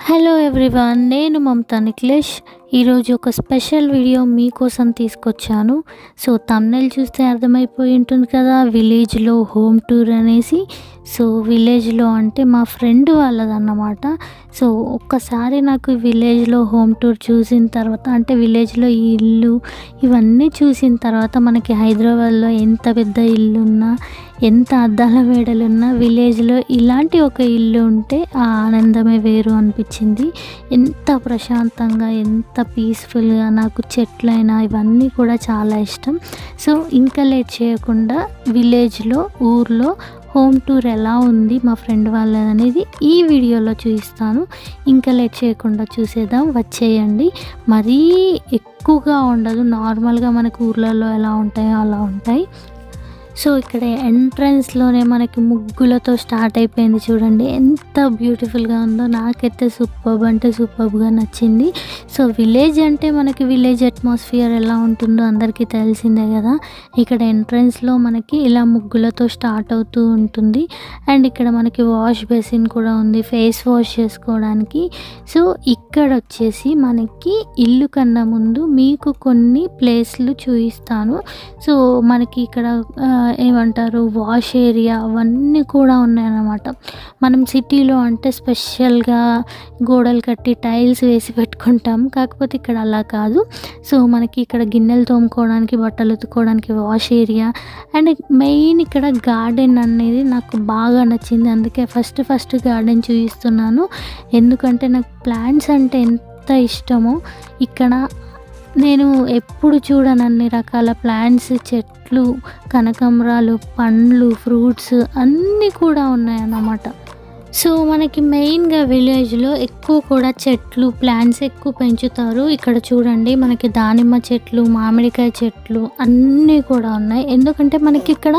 Hello everyone నేను మమతా నిఖిలేష్. ఈరోజు ఒక స్పెషల్ వీడియో మీకోసం తీసుకొచ్చాను. సో తమ్నెల్ చూస్తే అర్థమైపోయి ఉంటుంది కదా విలేజ్లో హోమ్ టూర్ అనేసి. సో విలేజ్లో అంటే మా ఫ్రెండ్ వాళ్ళదన్నమాట. సో ఒక్కసారి నాకు విలేజ్లో హోమ్ టూర్ చూసిన తర్వాత అంటే విలేజ్లో ఈ ఇల్లు ఇవన్నీ చూసిన తర్వాత మనకి హైదరాబాద్లో ఎంత పెద్ద ఇల్లు ఉన్నా ఎంత అద్దాల మేడలున్నా విలేజ్లో ఇలాంటి ఒక ఇల్లు ఉంటే ఆ ఆనందమే వేరు అనిపించింది. ఎంత ప్రశాంతంగా ఎంత పీస్ఫుల్గా నాకు చెట్లైనా ఇవన్నీ కూడా చాలా ఇష్టం. సో ఇంకా లేట్ చేయకుండా విలేజ్లో ఊర్లో హోమ్ టూర్ ఎలా ఉంది మా ఫ్రెండ్ వాళ్ళది అనేది ఈ వీడియోలో చూపిస్తాను. ఇంకా లేట్ చేయకుండా చూసేద్దాం వచ్చేయండి. మరీ ఎక్కువగా ఉండదు నార్మల్గా మనకు ఊర్లలో ఎలా ఉంటాయో అలా ఉంటాయి. సో ఇక్కడ ఎంట్రన్స్లోనే మనకి ముగ్గులతో స్టార్ట్ అయిపోయింది చూడండి. ఎంత బ్యూటిఫుల్గా ఉందో నాకైతే సూపర్బ్ అంటే సూపర్బ్గా నచ్చింది. సో విలేజ్ అంటే మనకి విలేజ్ అట్మాస్ఫియర్ ఎలా ఉంటుందో అందరికీ తెలిసిందే కదా. ఇక్కడ ఎంట్రన్స్లో మనకి ఇలా ముగ్గులతో స్టార్ట్ అవుతూ ఉంటుంది. అండ్ ఇక్కడ మనకి వాష్ బేసిన్ కూడా ఉంది ఫేస్ వాష్ చేసుకోవడానికి. సో ఇక్కడ వచ్చేసి మనకి ఇల్లు కన్నా ముందు మీకు కొన్ని ప్లేస్లు చూపిస్తాను. సో మనకి ఇక్కడ ఏమంటారు వాష్ ఏరియా అవన్నీ కూడా ఉన్నాయన్నమాట. మనం సిటీలో అంటే స్పెషల్గా గోడలు కట్టి టైల్స్ వేసి పెట్టుకుంటాం. కాకపోతే ఇక్కడ అలా కాదు. సో మనకి ఇక్కడ గిన్నెలు తోముకోవడానికి బట్టలు ఉతుకోవడానికి వాష్ ఏరియా. అండ్ మెయిన్ ఇక్కడ గార్డెన్ అనేది నాకు బాగా నచ్చింది. అందుకే ఫస్ట్ ఫస్ట్ గార్డెన్ చూపిస్తున్నాను ఎందుకంటే నాకు ప్లాంట్స్ అంటే ఎంత ఇష్టమో ఇక్కడ నేను ఎప్పుడు చూడను అన్ని రకాల ప్లాంట్స్ చెట్లు కనకాంబరాలు పండ్లు ఫ్రూట్స్ అన్నీ కూడా ఉన్నాయన్నమాట. సో మనకి మెయిన్గా విలేజ్లో ఎక్కువ కూడా చెట్లు ప్లాంట్స్ ఎక్కువ పెంచుతారు. ఇక్కడ చూడండి మనకి దానిమ్మ చెట్లు మామిడికాయ చెట్లు అన్నీ కూడా ఉన్నాయి. ఎందుకంటే మనకి ఇక్కడ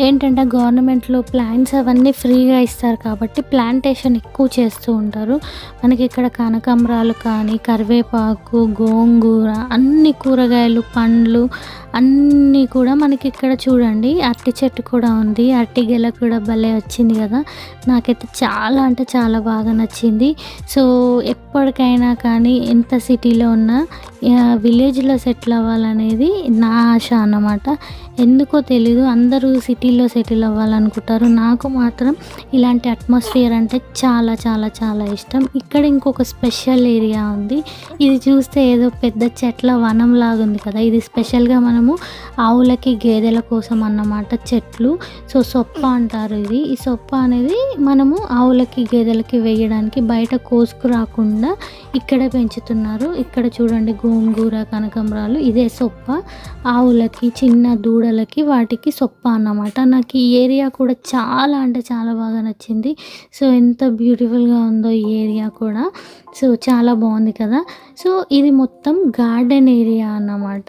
ఏంటంటే గవర్నమెంట్లో ప్లాంట్స్ అవన్నీ ఫ్రీగా ఇస్తారు కాబట్టి ప్లాంటేషన్ ఎక్కువ చేస్తూ ఉంటారు. మనకి ఇక్కడ కనకాంబరాలు కానీ కరివేపాకు గోంగూర అన్ని కూరగాయలు పండ్లు అన్నీ కూడా మనకి ఇక్కడ చూడండి. అరటి చెట్టు కూడా ఉంది. అరటి గెల కూడా భలే వచ్చింది కదా. నాకైతే చాలా అంటే చాలా బాగా నచ్చింది. సో ఎప్పటికైనా కానీ ఎంత సిటీలో ఉన్నా విలేజ్లో సెటిల్ అవ్వాలనేది నా ఆశ అన్నమాట. ఎందుకో తెలీదు అందరూ సిటీలో సెటిల్ అవ్వాలనుకుంటారు. నాకు మాత్రం ఇలాంటి అట్మాస్ఫియర్ అంటే చాలా చాలా చాలా ఇష్టం. ఇక్కడ ఇంకొక స్పెషల్ ఏరియా ఉంది. ఇది చూస్తే ఏదో పెద్ద చెట్ల వనం లాగుంది ఉంది కదా. ఇది స్పెషల్గా మనము ఆవులకి గేదెల కోసం అన్నమాట చెట్లు. సో సొప్ప అంటారు ఇది. ఈ సొప్ప అనేది మనము ఆవులకి గేదెలకి వేయడానికి బయట కోసుకు రాకుండా ఇక్కడే పెంచుతున్నారు. ఇక్కడ చూడండి గోంగూర కనకాంబరాలు ఇదే సొప్ప. ఆవులకి చిన్న దూడలకి వాటికి సొప్ప అన్నమాట. నాకు ఈ ఏరియా కూడా చాలా అంటే చాలా బాగా నచ్చింది. సో ఎంత బ్యూటిఫుల్గా ఉందో ఈ ఏరియా కూడా. సో చాలా బాగుంది కదా. సో ఇది మొత్తం గార్డెన్ ఏరియా అన్నమాట.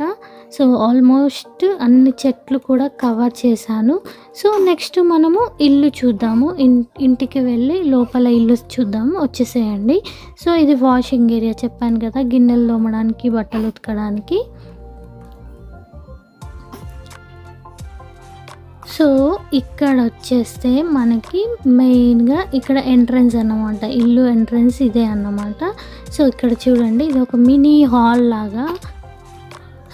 సో ఆల్మోస్ట్ అన్ని చెట్లు కూడా కవర్ చేశాను. సో నెక్స్ట్ మనము ఇల్లు చూద్దాము. ఇంటికి వెళ్ళి లోపల ఇల్లు చూద్దాం వచ్చేసేయండి. సో ఇది వాషింగ్ ఏరియా చెప్పాను కదా గిన్నెలు తోమడానికి బట్టలు ఉతకడానికి. సో ఇక్కడ వచ్చేస్తే మనకి మెయిన్గా ఇక్కడ ఎంట్రన్స్ అన్నమాట. ఇల్లు ఎంట్రన్స్ ఇదే అన్నమాట. సో ఇక్కడ చూడండి ఇది ఒక మినీ హాల్ లాగా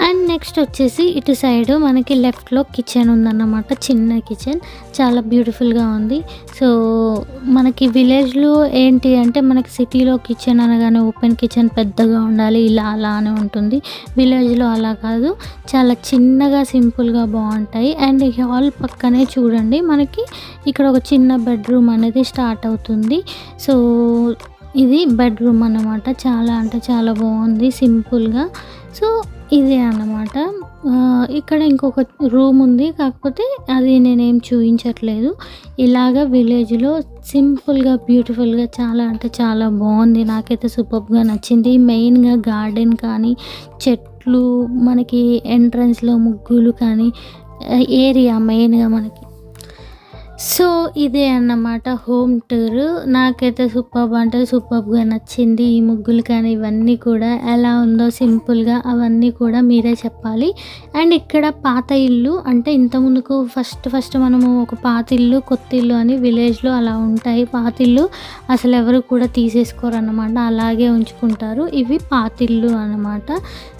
అండ్ నెక్స్ట్ వచ్చేసి ఇటు సైడ్ మనకి లెఫ్ట్లో కిచెన్ ఉందన్నమాట. చిన్న కిచెన్ చాలా బ్యూటిఫుల్గా ఉంది. సో మనకి విలేజ్లో ఏంటి అంటే మనకి సిటీలో కిచెన్ అనగానే ఓపెన్ కిచెన్ పెద్దగా ఉండాలి ఇలా అలా అని ఉంటుంది. విలేజ్లో అలా కాదు. చాలా చిన్నగా సింపుల్గా బాగుంటాయి. అండ్ హాల్ పక్కనే చూడండి మనకి ఇక్కడ ఒక చిన్న బెడ్రూమ్ అనేది స్టార్ట్ అవుతుంది. సో ఇది బెడ్రూమ్ అన్నమాట. చాలా అంటే చాలా బాగుంది సింపుల్గా సో ఇదే అన్నమాట. ఇక్కడ ఇంకొక రూమ్ ఉంది. కాకపోతే అది నేనేం చూపించట్లేదు ఇలాగ విలేజ్లో సింపుల్గా బ్యూటిఫుల్గా చాలా అంటే చాలా బాగుంది. నాకైతే సూపర్గా నచ్చింది. మెయిన్గా గార్డెన్ కానీ చెట్లు మనకి ఎంట్రన్స్లో ముగ్గులు కానీ ఏరియా మెయిన్గా మనకి సో ఇదే అన్నమాట హోమ్ టూర్. నాకైతే సూపర్బ్ అంటే సూపర్బ్గా నచ్చింది. ఈ ముగ్గులు కానీ ఇవన్నీ కూడా ఎలా ఉందో సింపుల్గా అవన్నీ కూడా మీరే చెప్పాలి. అండ్ ఇక్కడ పాత ఇల్లు అంటే ఇంతకుముందుకు ఫస్ట్ ఫస్ట్ మనము ఒక పాత ఇల్లు కొత్త ఇల్లు అని విలేజ్లో అలా ఉంటాయి. పాత ఇల్లు అసలు ఎవరు కూడా తీసేసుకోరు అన్నమాట. అలాగే ఉంచుకుంటారు. ఇవి పాత ఇల్లు అన్నమాట.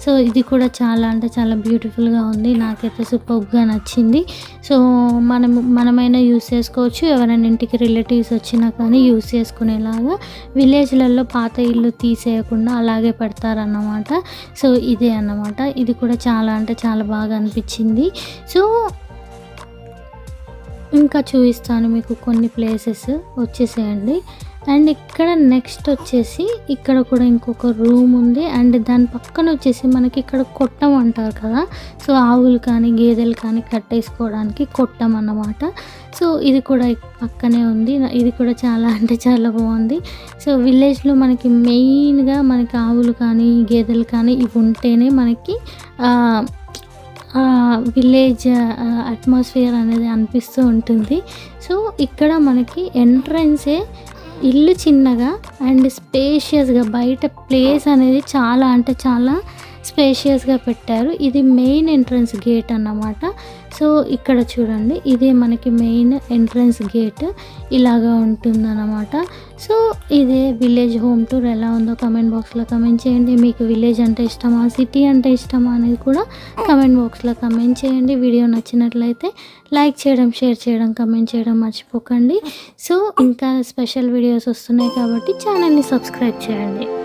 సో ఇది కూడా చాలా అంటే చాలా బ్యూటిఫుల్గా ఉంది. నాకైతే సూపర్గా నచ్చింది. సో మనం మనమైనా యూస్ చేసుకోవచ్చు ఎవరైనా ఇంటికి రిలేటివ్స్ వచ్చినా కానీ యూస్ చేసుకునేలాగా విలేజ్లలో పాత ఇల్లు తీసేయకుండా అలాగే పెడతారన్నమాట. సో ఇదే అన్నమాట. ఇది కూడా చాలా అంటే చాలా బాగా అనిపించింది. సో ఇంకా చూపిస్తాను మీకు కొన్ని ప్లేసెస్. వచ్చేసేయండి. అండ్ ఇక్కడ నెక్స్ట్ వచ్చేసి ఇక్కడ కూడా ఇంకొక రూమ్ ఉంది. అండ్ దాని పక్కన వచ్చేసి మనకి ఇక్కడ కొట్టం అంటారు కదా. సో ఆవులు కానీ గేదెలు కానీ కట్టేసుకోవడానికి కొట్టం అన్నమాట. సో ఇది కూడా పక్కనే ఉంది. ఇది కూడా చాలా అంటే చాలా బాగుంది. సో విలేజ్లో మనకి మెయిన్గా మనకి ఆవులు కానీ గేదెలు కానీ ఇవి ఉంటేనే మనకి విలేజ్ అట్మాస్ఫియర్ అనేది అనిపిస్తూ ఉంటుంది. సో ఇక్కడ మనకి ఎంట్రన్సే ఇల్లు చిన్నగా అండ్ స్పేషియస్గా బయట ప్లేస్ అనేది చాలా అంటే చాలా స్పేషియస్గా పెట్టారు. ఇది మెయిన్ ఎంట్రన్స్ గేట్ అన్నమాట. సో ఇక్కడ చూడండి. ఇదే మనకి మెయిన్ ఎంట్రన్స్ గేట్ ఇలాగా ఉంటుందన్నమాట. సో ఇదే విలేజ్ హోమ్ టూర్ ఎలా ఉందో కమెంట్ బాక్స్లో కమెంట్ చేయండి. మీకు విలేజ్ అంటే ఇష్టమా? సిటీ అంటే ఇష్టమా? అనేది కూడా కమెంట్ బాక్స్లో కమెంట్ చేయండి. వీడియో నచ్చినట్లయితే లైక్ చేయడం షేర్ చేయడం కమెంట్ చేయడం మర్చిపోకండి. సో ఇంకా స్పెషల్ వీడియోస్ వస్తున్నాయి కాబట్టి ఛానల్ని సబ్స్క్రైబ్ చేయండి.